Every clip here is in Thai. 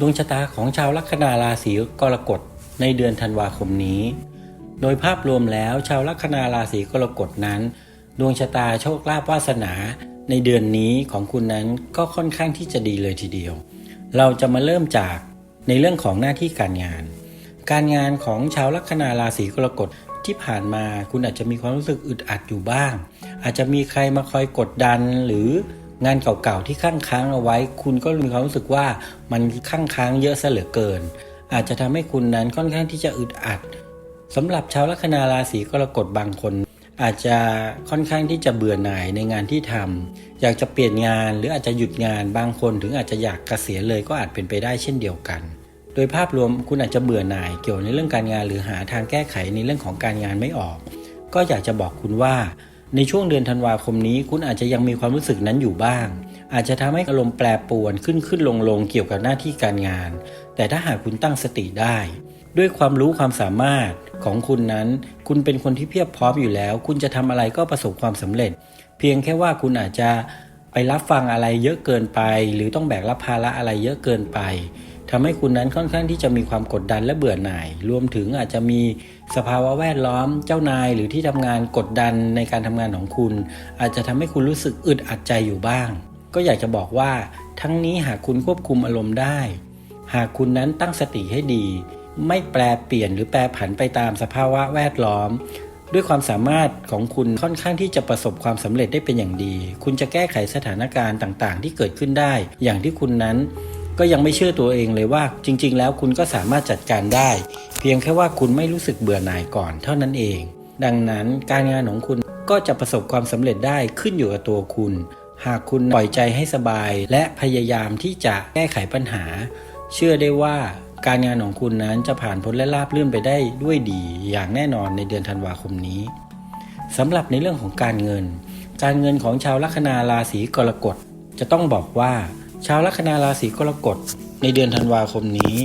ดวงชะตาของชาวลัคนาราศีกรกฎในเดือนธันวาคมนี้ โดยภาพรวมแล้วชาวลัคนาราศีกรกฎนั้น ดวงชะตาโชคลาภวาสนาในเดือนนี้ของคุณนั้นก็ค่อนข้างที่จะดีเลยทีเดียว เราจะมาเริ่มจากในเรื่องของหน้าที่การงาน การงานของชาวลัคนาราศีกรกฎที่ผ่านมาคุณอาจจะมีความรู้สึกอึดอัดอยู่บ้าง อาจจะมีใครมาคอยกดดันหรือ งานเก่าๆที่ค้างค้างเอาไว้ คุณก็มีความรู้สึกว่ามันค้างค้างเยอะซะเหลือเกิน อาจจะทำให้คุณนั้นค่อนข้างที่จะอึดอัดสำหรับชาวลัคนาราศีกรกฎบางคน อาจจะค่อนข้างที่จะเบื่อหน่ายในงานที่ทำอยากจะเปลี่ยนงานหรืออาจจะหยุดงานบางคนถึงอาจจะอยากเกษียณเลยก็อาจเป็นไปได้เช่นเดียวกัน โดยภาพรวมคุณอาจจะเบื่อหน่ายเกี่ยวในเรื่องการงาน หรือหาทางแก้ไขในเรื่องของการงานไม่ออก ก็อยากจะบอกคุณว่า ในช่วงเดือนธันวาคมนี้ คุณอาจจะยังมีความรู้สึกนั้นอยู่บ้าง อาจจะทำให้อารมณ์แปรปรวนขึ้นขึ้นลงลงเกี่ยวกับหน้าที่การงาน แต่ถ้าหากคุณตั้งสติได้ ด้วยความรู้ความสามารถของคุณนั้น คุณเป็นคนที่เพียบพร้อมอยู่แล้ว คุณจะทำอะไรก็ประสบความสำเร็จ เพียงแค่ว่าคุณอาจจะไปรับฟังอะไรเยอะเกินไป หรือต้องแบกรับภาระอะไรเยอะเกินไป ทำให้คุณนั้นค่อนข้างที่จะมีความกดดันและเบื่อหน่าย รวมถึงอาจจะมีสภาวะแวดล้อมเจ้านายหรือที่ทำงานกดดันในการทำงานของคุณ อาจจะทำให้คุณรู้สึกอึดอัดใจอยู่บ้าง ก็อยากจะบอกว่า ทั้งนี้หากคุณควบคุมอารมณ์ได้ หากคุณนั้นตั้งสติให้ดี ไม่แปลเปลี่ยนหรือแปรผันไปตามสภาวะแวดล้อมด้วยความสามารถของคุณค่อนข้างที่จะประสบความสำเร็จได้เป็นอย่างดี คุณจะแก้ไขสถานการณ์ต่างๆ ที่เกิดขึ้นได้ อย่างที่คุณนั้น ก็ยังไม่เชื่อตัวเองเลยว่า จริง ๆ แล้วคุณก็สามารถจัดการได้ เพียงแค่ว่าคุณไม่รู้สึกเบื่อหน่ายก่อนเท่านั้นเอง ดังนั้นการงานของคุณก็จะประสบความสำเร็จได้ขึ้นอยู่กับตัวคุณ หากคุณปล่อยใจให้สบาย และพยายามที่จะแก้ไขปัญหา เชื่อได้ว่าการงานของคุณนั้นจะผ่านพ้นและราบรื่นไปได้ด้วยดี อย่างแน่นอนในเดือนธันวาคมนี้สำหรับในเรื่องของการเงิน การเงินของชาวลัคนาราศีกรกฎจะต้องบอกว่า ชาวลัคนาราศีกรกฎในเดือนธันวาคมนี้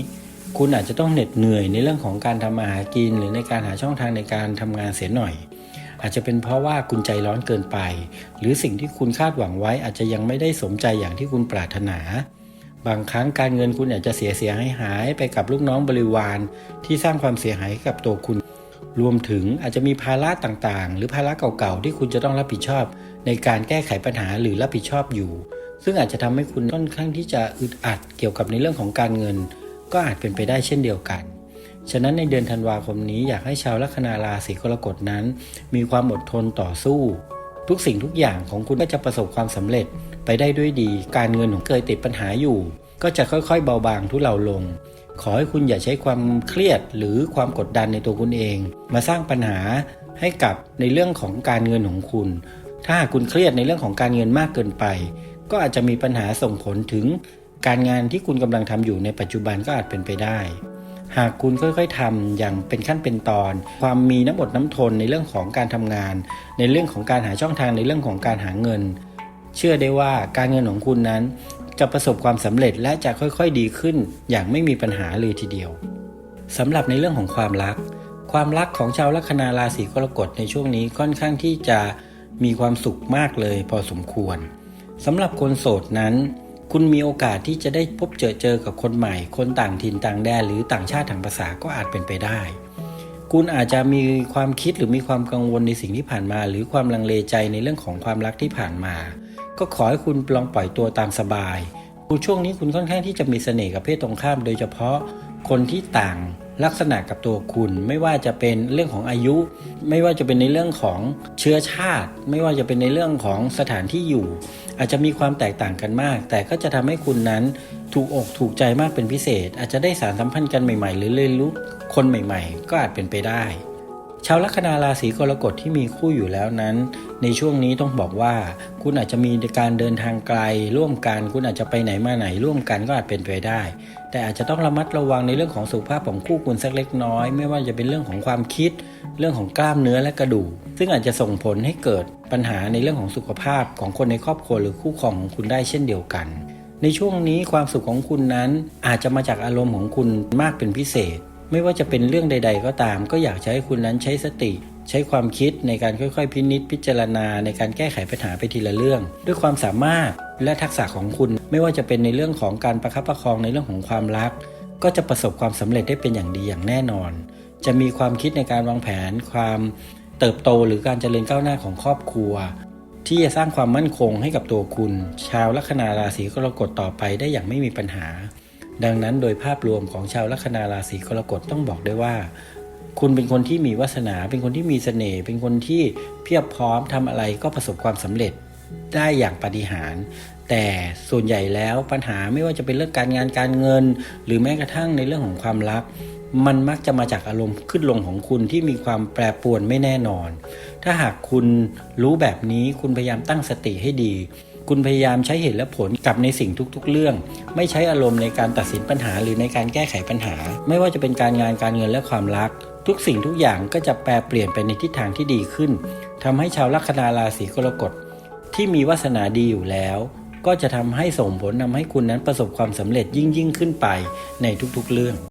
คุณอาจจะต้องเหน็ดเหนื่อยในเรื่องของการทำมาหากิน หรือในการหาช่องทางในการทำงานเสียหน่อย อาจจะเป็นเพราะว่าคุณใจร้อนเกินไป หรือสิ่งที่คุณคาดหวังไว้อาจจะยังไม่ได้สมใจอย่างที่คุณปรารถนา บางครั้งการเงินคุณอาจจะเสียเสียหายหายไปกับลูกน้องบริวาร ที่สร้างความเสียหายให้กับตัวคุณ รวมถึงอาจจะมีภาระต่างๆ หรือภาระเก่าๆที่คุณจะต้องรับผิดชอบ ในการแก้ไขปัญหาหรือรับผิดชอบอยู่ ซึ่งอาจจะทำให้คุณค่อนข้างที่จะอึดอัดเกี่ยวกับในเรื่องของการเงิน ก็อาจเป็นไปได้เช่นเดียวกัน ฉะนั้นในเดือนธันวาคมนี้อยากให้ชาวลัคนาราศีกรกฎนั้น มีความอดทนต่อสู้ ทุกสิ่งทุกอย่างของคุณก็จะประสบความสำเร็จไปได้ด้วยดี การเงินของเคยติดปัญหาอยู่ ก็จะค่อยๆ เบาบางทุเลาลง ขอให้คุณอย่าใช้ความเครียดหรือความกดดันในตัวคุณเอง มาสร้างปัญหาให้กับในเรื่องของการเงินของคุณ ถ้าหากคุณเครียดในเรื่องของการเงินมากเกินไป ก็อาจจะมีปัญหาส่งผลถึงการงานที่คุณกำลังทำอยู่ในปัจจุบันก็อาจเป็นไปได้ หากคุณค่อยๆทำอย่างเป็นขั้นเป็นตอน ความมีน้ำอดน้ำทนในเรื่องของการทำงาน ในเรื่องของการหาช่องทางในเรื่องของการหาเงิน เชื่อได้ว่าการเงินของคุณนั้น จะประสบความสำเร็จและจะค่อยๆดีขึ้น อย่างไม่มีปัญหาเลยทีเดียวสำหรับในเรื่องของความรัก ความรักของชาวลัคนาราศีกรกฎในช่วงนี้ค่อนข้างที่จะมีความสุขมากเลยพอสมควร สำหรับคนโสดนั้น คุณมีโอกาสที่จะได้พบเจอเจอกับคนใหม่ คนต่างถิ่นต่างแดนหรือต่างชาติต่างภาษาก็อาจเป็นไปได้ คุณอาจจะมีความคิดหรือมีความกังวลในสิ่งที่ผ่านมา หรือความลังเลใจในเรื่องของความรักที่ผ่านมา ก็ขอให้คุณลองปล่อยตัวตามสบายคุณช่วงนี้คุณค่อนข้างที่จะมีเสน่ห์กับเพศตรงข้าม โดยเฉพาะคนที่ต่าง ลักษณะกับตัวคุณ ไม่ว่าจะเป็นเรื่องของอายุ ไม่ว่าจะเป็นในเรื่องของเชื้อชาติ ไม่ว่าจะเป็นในเรื่องของสถานที่อยู่ อาจจะมีความแตกต่างกันมาก แต่ก็จะทำให้คุณนั้นถูกอกถูกใจมากเป็นพิเศษ อาจจะได้สารสัมพันธ์กันใหม่ๆ หรือเรียนรู้คนใหม่ ๆ ก็อาจเป็นไปได้ ชาวลัคนาราศีกรกฎที่มีคู่อยู่แล้วนั้น ในช่วงนี้ต้องบอกว่า คุณอาจจะมีการเดินทางไกล ร่วมกัน คุณอาจจะไปไหนมาไหนร่วมกันก็อาจเป็นไปได้ แต่อาจจะต้องระมัดระวังในเรื่องของสุขภาพของคู่คุณสักเล็กน้อย ไม่ว่าจะเป็นเรื่องของความคิด เรื่องของกล้ามเนื้อและกระดูกซึ่งอาจจะส่งผลให้เกิดปัญหาในเรื่องของสุขภาพของคนในครอบครัวหรือคู่ครองของคุณได้เช่นเดียวกัน ในช่วงนี้ความสุขของคุณนั้นอาจจะมาจากอารมณ์ของคุณมากเป็นพิเศษ ไม่ว่าจะเป็นเรื่องใด ๆ ก็ตาม ก็อยากจะให้คุณนั้นใช้สติ ใช้ความคิดในการค่อยๆ พินิจพิจารณา ในการแก้ไขปัญหาไปทีละเรื่อง ด้วยความสามารถและทักษะของคุณ ไม่ว่าจะเป็นในเรื่องของการประคับประคองในเรื่องของความรัก ก็จะประสบความสำเร็จได้เป็นอย่างดีอย่างแน่นอน จะมีความคิดในการวางแผน ความเติบโตหรือการเจริญก้าวหน้าของครอบครัว ที่จะสร้างความมั่นคงให้กับตัวคุณ ชาวลัคนาราศีกรกฎต่อไปได้อย่างไม่มีปัญหา ดังนั้นโดยภาพรวมของชาวลัคนาราศีกรกฎต้องบอกได้ว่า คุณเป็นคนที่มีวาสนา เป็นคนที่มีเสน่ห์เป็นคนที่เพียบพร้อมทำอะไรก็ประสบความสำเร็จได้อย่างปาฏิหาร แต่ส่วนใหญ่แล้วปัญหาไม่ว่าจะเป็นเรื่องการงานการเงิน หรือแม้กระทั่งในเรื่องของความรัก มันมักจะมาจากอารมณ์ขึ้นลงของคุณที่มีความแปรปรวนไม่แน่นอน ถ้าหากคุณรู้แบบนี้คุณพยายามตั้งสติให้ดี คุณพยายามใช้เหตุและผลกับในสิ่งทุกๆ เรื่อง ไม่ใช้อารมณ์ในการตัดสินปัญหาหรือในการแก้ไขปัญหา ไม่ว่าจะเป็นการงานการเงินและความรัก ทุกสิ่งทุกอย่างก็จะแปรเปลี่ยนไปในทิศทางที่ดีขึ้นทำให้ชาวลัคนาราศีกรกฎที่มีวาสนาดีอยู่แล้ว ก็จะทำให้ส่งผลทำให้คุณนั้นประสบความสำเร็จยิ่งยิ่งขึ้นไปในทุกๆ เรื่อง